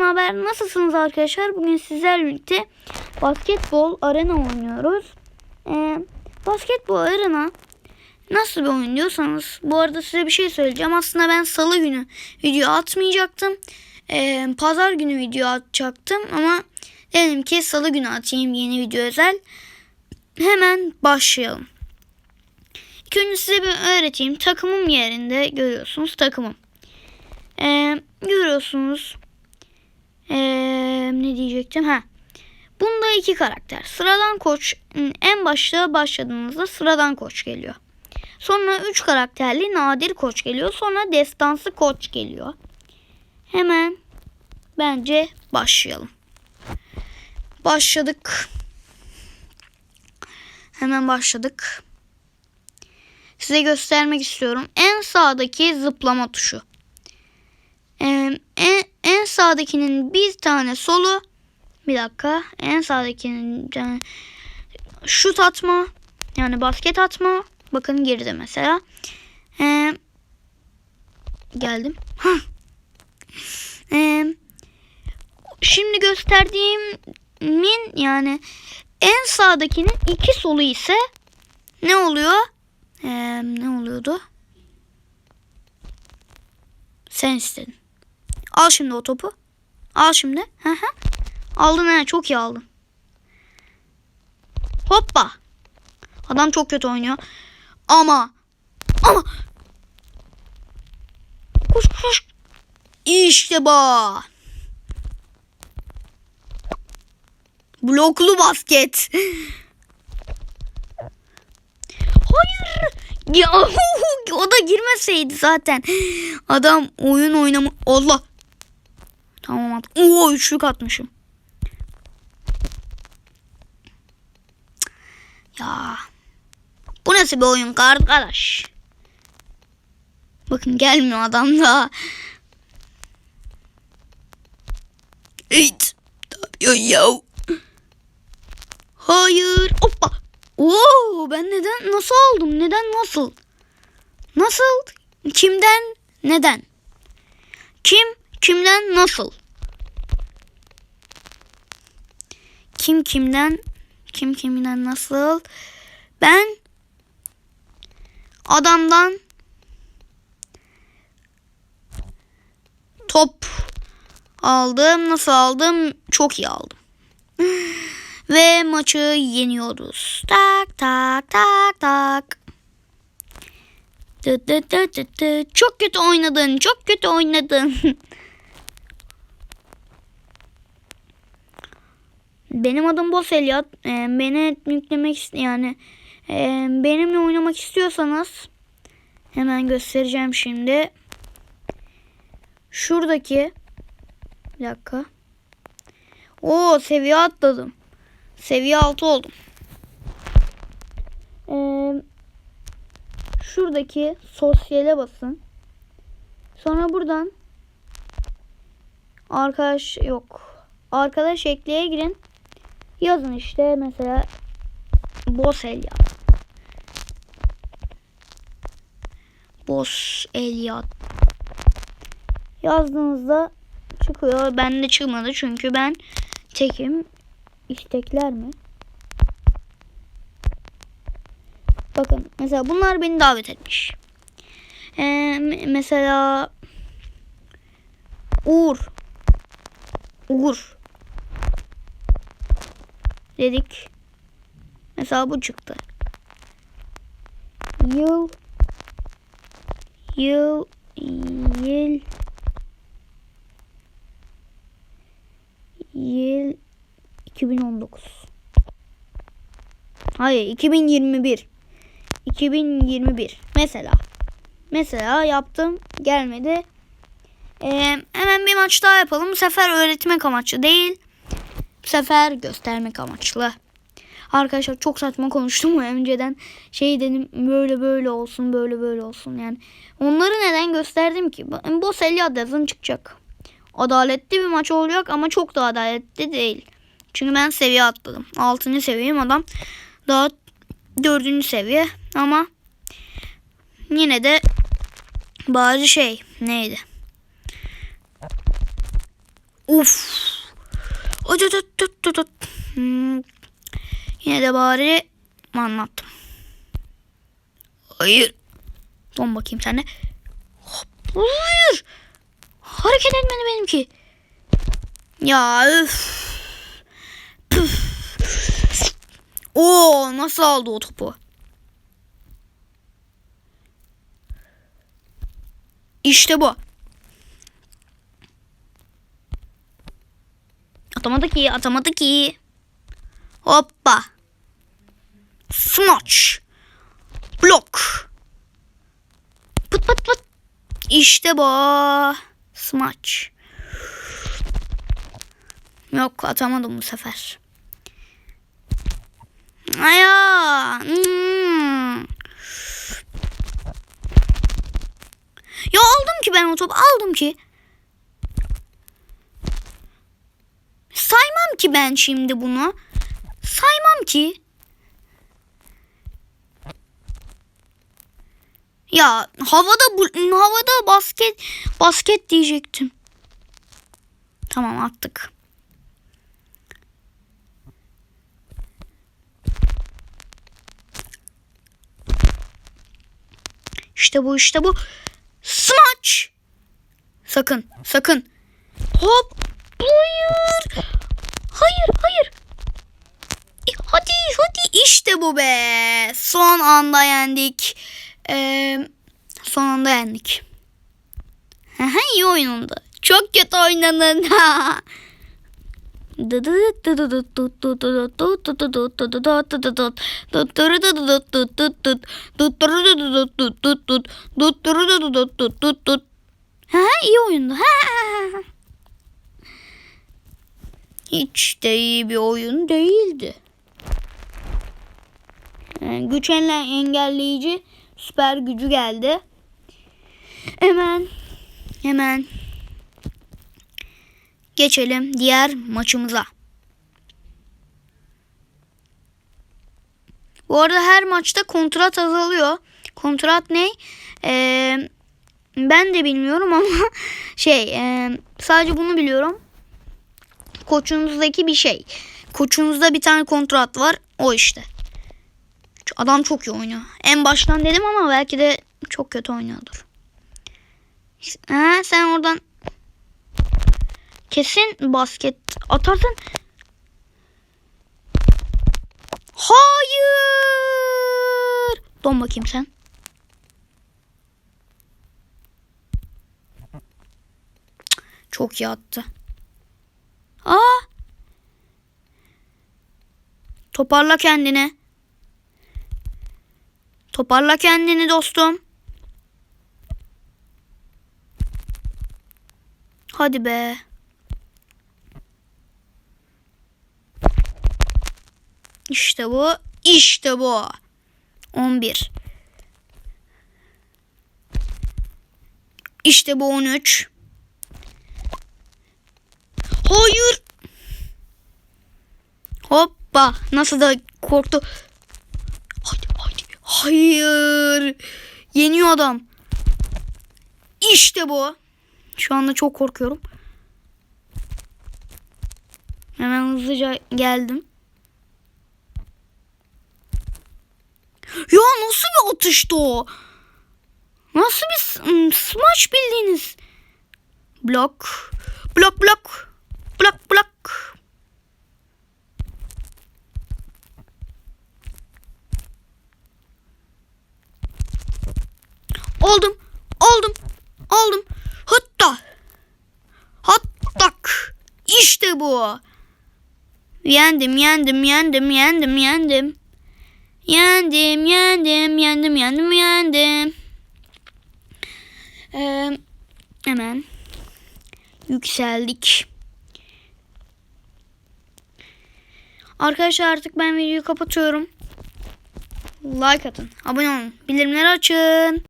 haber nasılsınız arkadaşlar? Bugün sizlerle birlikte basketbol arena oynuyoruz. Ee, basketbol arena nasıl bir oyun diyorsanız bu arada size bir şey söyleyeceğim. Aslında ben salı günü video atmayacaktım. Ee, pazar günü video atacaktım ama dedim ki salı günü atayım yeni video özel. Hemen başlayalım. İlk önce size bir öğreteyim. Takımım yerinde görüyorsunuz takımım. Ee, görüyorsunuz. Ee, ne diyecektim? Ha. Bunda iki karakter. Sıradan koç en başta başladığınızda sıradan koç geliyor. Sonra üç karakterli nadir koç geliyor. Sonra destansı koç geliyor. Hemen bence başlayalım. Başladık. Hemen başladık. Size göstermek istiyorum. En sağdaki zıplama tuşu. Sağdakinin bir tane solu. Bir dakika. En sağdakinin yani şut atma. Yani basket atma. Bakın geride mesela. Ee, geldim. Ee, şimdi gösterdiğimin yani en sağdakinin iki solu ise ne oluyor? Ee, ne oluyordu? Sen istedin. Al şimdi o topu. Al şimdi. Aldın he çok iyi aldın. Hoppa. Adam çok kötü oynuyor. Ama ama koş koş. İşte bu. Bloklu basket. Hayır. Ya o da girmeseydi zaten. Adam oyun oynama. Allah. Tamam at. Oo üçlük atmışım. Ya. Bu nasıl bir oyun arkadaş? Bakın gelmiyor adam da. Ne yapıyorsun ya? Hayır. Hoppa. Oo, ben neden nasıl oldum? Neden nasıl? Nasıl? Kimden? Neden? Kim kimden nasıl? Kim kimden? Kim kimden nasıl? Ben adamdan top aldım. Nasıl aldım? Çok iyi aldım. Ve maçı yeniyoruz. Tak tak tak tak. Dı dı dı dı dı. Çok kötü oynadın. Çok kötü oynadın. Benim adım Boss Elliot. Ee, beni yüklemek yani e, benimle oynamak istiyorsanız hemen göstereceğim şimdi. Şuradaki bir dakika. Oo seviye atladım. Seviye 6 oldum. Ee, şuradaki sosyale basın. Sonra buradan arkadaş yok. Arkadaş ekleye girin. Yazın işte mesela Boss Elliot. Boss Elliot. Yazdığınızda çıkıyor. Bende çıkmadı çünkü ben tekim. İstekler mi? Bakın mesela bunlar beni davet etmiş. Ee, mesela Uğur Uğur dedik. Mesela bu çıktı. Yıl yıl yıl yıl 2019. Hayır 2021. 2021. Mesela. Mesela yaptım gelmedi. Ee, hemen bir maç daha yapalım. Bu sefer öğretmek amaçlı değil. Bu sefer göstermek amaçlı. Arkadaşlar çok saçma konuştum önceden. Şey dedim böyle böyle olsun böyle böyle olsun yani. Onları neden gösterdim ki? Boss 50 adazın çıkacak. Adaletli bir maç olacak ama çok da adaletli değil. Çünkü ben seviye atladım. 6. seviyeyim adam. Daha 4. seviye ama yine de bazı şey neydi? Uf. Oy, tut, tut, tut, tut. Hmm. Yine de bari anlattım. Hayır. Don bakayım sen de. Hayır. Hareket etmedi benimki. Ya. Püf. Oo nasıl aldı o topu? İşte bu. Atamadı ki, atamadı ki. Hoppa. Smash. Blok. Pıt pıt pıt. İşte bu. Smash. Yok atamadım bu sefer. Aya. Hmm. Ya aldım ki ben o topu aldım ki. Saymam ki ben şimdi bunu. Saymam ki. Ya havada havada basket basket diyecektim. Tamam attık. İşte bu işte bu. Smaç. Sakın sakın. Hop. Hayır. Hayır hayır. E, hadi hadi işte bu be. Son anda yendik. Ee, son anda yendik. İyi oyundu. Çok kötü oynanın. Ha iyi oyundu. Ha. Hiç de iyi bir oyun değildi. Yani güç enle- engelleyici süper gücü geldi. Hemen hemen geçelim diğer maçımıza. Bu arada her maçta kontrat azalıyor. Kontrat ne? Ee, ben de bilmiyorum ama şey e, sadece bunu biliyorum. Koçunuzdaki bir şey. Koçunuzda bir tane kontrat var. O işte. Adam çok iyi oynuyor. En baştan dedim ama belki de çok kötü oynuyordur. Ha, sen oradan kesin basket atarsın. Hayır. Don bakayım sen. Çok iyi attı. Aa. Toparla kendini. Toparla kendini dostum. Hadi be. İşte bu. İşte bu. 11. İşte bu 13. Hayır. Hoppa. Nasıl da korktu. Hadi hadi. Hayır. Yeniyor adam. İşte bu. Şu anda çok korkuyorum. Hemen hızlıca geldim. Ya nasıl bir atıştı o? Nasıl bir smaç bildiğiniz? Blok. Blok blok. Blok blok. Oldum. Oldum. Aldım. Hatta. Hattak. İşte bu. Yendim, yendim, yendim, yendim, yendim. Yendim, yendim, yendim, yendim, yendim. Ee, hemen yükseldik. Arkadaşlar artık ben videoyu kapatıyorum. Like atın, abone olun, bildirimleri açın.